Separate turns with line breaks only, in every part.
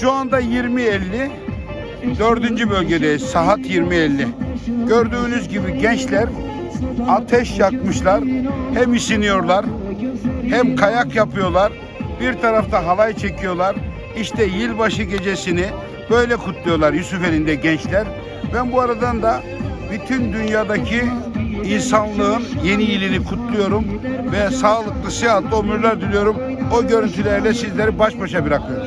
Şu anda 20.50 dördüncü bölgedeyiz. Saat 20.50. Gördüğünüz gibi gençler ateş yakmışlar. Hem isiniyorlar hem kayak yapıyorlar. Bir tarafta halay çekiyorlar. İşte yılbaşı gecesini böyle kutluyorlar Yusufeli'nde gençler. Ben bu aradan da bütün dünyadaki insanlığın yeni yılını kutluyorum ve sağlıklı, sıhhatli ömürler diliyorum. O görüntülerle sizleri baş başa bırakıyorum.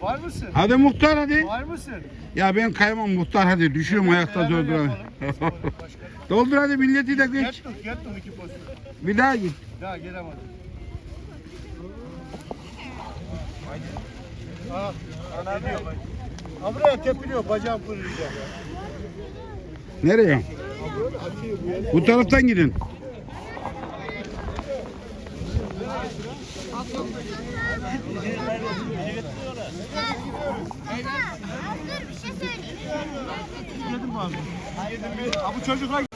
Var mısın?
Hadi muhtar hadi.
Var mısın?
Ya ben kayamam muhtar hadi. Düşüyorum ayakta doldur hadi. doldur hadi milleti de geç.
Yattık yattık iki posta.
Bir daha git.
Daha gelemedim. Aa, ana diyor bak. Ha buraya tepiniyor bacağım kırılacak.
Nereye?
Bu
taraftan gidin.
Dur bir şey
abi. Çocuklar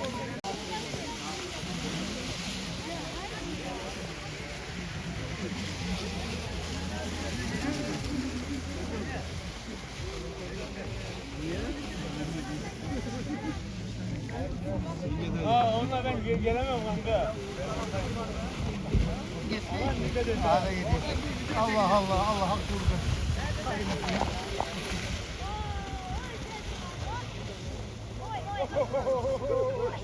gelemem kanka. Allah Allah Allah hak kurdu. Oh, oh, oh, oh, oh.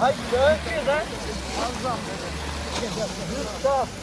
Hayır, gel. Azam. Yusuf.